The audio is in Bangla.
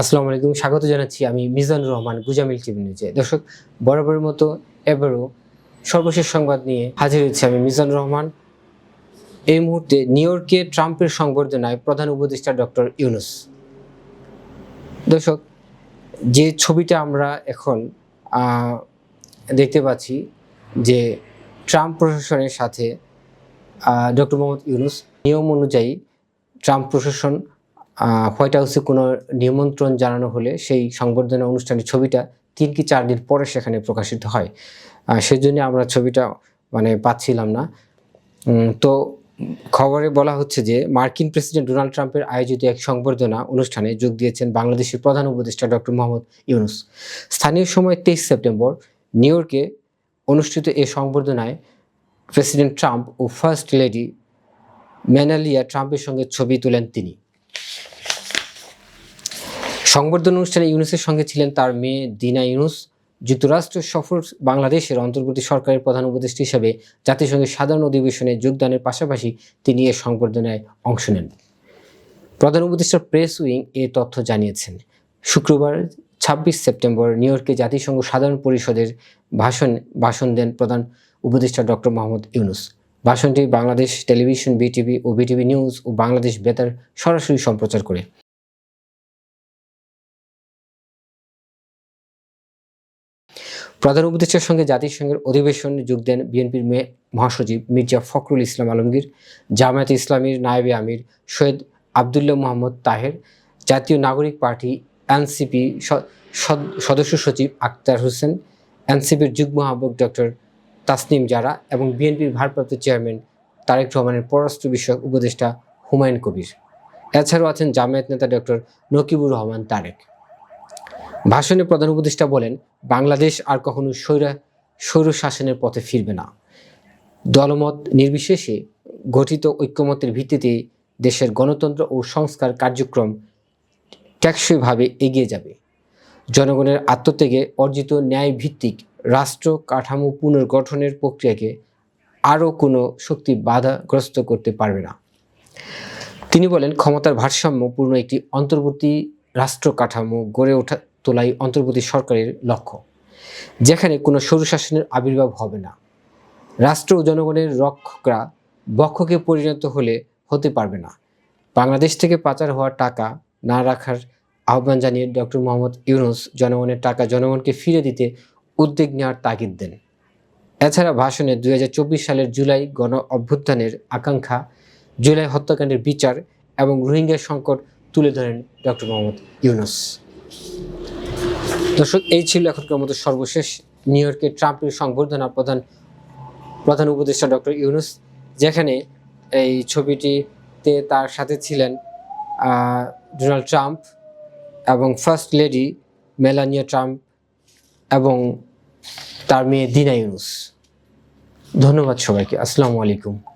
আসসালামু আলাইকুম, স্বাগত জানাচ্ছি আমি মিজানুর রহমান, গুজামিল টিভি নিউজে। দর্শক, বরাবরের মতো এবারও সর্বশেষ সংবাদ নিয়ে হাজির হয়েছি আমি মিজানুর রহমান। এই মুহূর্তে নিউ ইয়র্কে ট্রাম্পের সংবর্ধনায় প্রধান উপদেষ্টা ডক্টর ইউনুস। দর্শক, যে ছবিটা আমরা এখন দেখতে পাচ্ছি যে ট্রাম্প প্রশাসনের সাথে ডক্টর মোহাম্মদ ইউনুস নিয়ম অনুযায়ী ট্রাম্প প্রশাসন হোয়াইট হাউসে কোনো নিমন্ত্রণ জানানো হলে সেই সংবর্ধনা অনুষ্ঠানের ছবিটা তিন কি চার দিন পরে সেখানে প্রকাশিত হয়। সেজন্য আমরা ছবিটা মানে পাচ্ছিলাম না। তো খবরে বলা হচ্ছে যে, মার্কিন প্রেসিডেন্ট ডোনাল্ড ট্রাম্পের আয়োজিত এক সংবর্ধনা অনুষ্ঠানে যোগ দিয়েছেন বাংলাদেশের প্রধান উপদেষ্টা ডক্টর মোহাম্মদ ইউনুস। স্থানীয় সময় তেইশ সেপ্টেম্বর, নিউ ইয়র্কে অনুষ্ঠিত এই সংবর্ধনায় প্রেসিডেন্ট ট্রাম্প ও ফার্স্ট লেডি ম্যানালিয়া ট্রাম্পের সঙ্গে ছবি তোলেন তিনি। সংবর্ধনা অনুষ্ঠানে ইউনুসের সঙ্গে ছিলেন তার মেয়ে দিনা ইউনুস। যুক্তরাষ্ট্র সফর বাংলাদেশের অন্তর্বর্তী সরকারের প্রধান উপদেষ্টা হিসেবে জাতিসংঘের সাধারণ অধিবেশনে যোগদানের পাশাপাশি তিনি এ সংবর্ধনায় অংশ নেন। প্রধান উপদেষ্টা প্রেস উইং এ তথ্য জানিয়েছেন, শুক্রবার, ছাব্বিশ সেপ্টেম্বর, নিউ ইয়র্কে জাতিসংঘ সাধারণ পরিষদের ভাষণ ভাষণ দেন প্রধান উপদেষ্টা ডক্টর মোহাম্মদ ইউনুস। ভাষণটি বাংলাদেশ টেলিভিশন, বিটিভি ও বিটিভি নিউজ ও বাংলাদেশ বেতার সরাসরি সম্প্রচার করে। প্রধান উপদেষ্টার সঙ্গে জাতিসংঘের অধিবেশনে যোগ দেন বিএনপির মহাসচিব মির্জা ফখরুল ইসলাম আলমগীর, জামায়াত ইসলামীর নায়েবে আমির সৈয়দ আবদুল্লাহ মোহাম্মদ তাহের, জাতীয় নাগরিক পার্টি এনসিপি সদস্য সচিব আক্তার হোসেন, এনসিপির যুগ্ম আহ্বায়ক ডক্টর তাসনিম জারা এবং বিএনপির ভারপ্রাপ্ত চেয়ারম্যান তারেক রহমানের পররাষ্ট্র বিষয়ক উপদেষ্টা হুমায়ুন কবির। এছাড়াও আছেন জামায়াত নেতা ডক্টর নকিবুর রহমান তারেক। ভাষণে প্রধান উপদেষ্টা বলেন, বাংলাদেশ আর কখনো স্বৈরা স্বৈর শাসনের পথে ফিরবে না। দলমত নির্বিশেষে গঠিত ঐক্যমতের ভিত্তিতে দেশের গণতন্ত্র ও সংস্কার কার্যক্রম টেকসইভাবে এগিয়ে যাবে। জনগণের আত্মত্যাগে অর্জিত ন্যায় ভিত্তিক রাষ্ট্র কাঠামো পুনর্গঠনের প্রক্রিয়াকে আরও কোনো শক্তি বাধাগ্রস্ত করতে পারবে না। তিনি বলেন, ক্ষমতার ভারসাম্যপূর্ণ একটি অন্তর্বর্তী রাষ্ট্র কাঠামো গড়ে ওঠা তোলাই অন্তর্বর্তী সরকারের লক্ষ্য, যেখানে কোনো স্বৈরশাসনের আবির্ভাব হবে না। রাষ্ট্র ও জনগণের রক্ষকরা বক্ষকে পরিণত হলে হতে পারবে না। বাংলাদেশ থেকে পাচার হওয়া টাকা না রাখার আহ্বান জানিয়ে ডক্টর মোহাম্মদ ইউনুস জনগণের টাকা জনগণকে ফিরে দিতে উদ্যোগ নেওয়ার তাগিদ দেন। এছাড়া ভাষণে দুই হাজার চব্বিশ সালের জুলাই গণ অভ্যুত্থানের আকাঙ্ক্ষা, জুলাই হত্যাকাণ্ডের বিচার এবং রোহিঙ্গা সংকট তুলে ধরেন ডক্টর মোহাম্মদ ইউনুস। দর্শক, এই ছিল এখনকার মতো সর্বশেষ নিউ ইয়র্কে ট্রাম্পের সংবর্ধনা প্রধান প্রধান উপদেষ্টা ডক্টর ইউনুস, যেখানে এই ছবিটিতে তার সাথে ছিলেন ডোনাল্ড ট্রাম্প এবং ফার্স্ট লেডি মেলানিয়া ট্রাম্প এবং তার মেয়ে দিনা ইউনুস। ধন্যবাদ সবাইকে। আসসালামু আলাইকুম।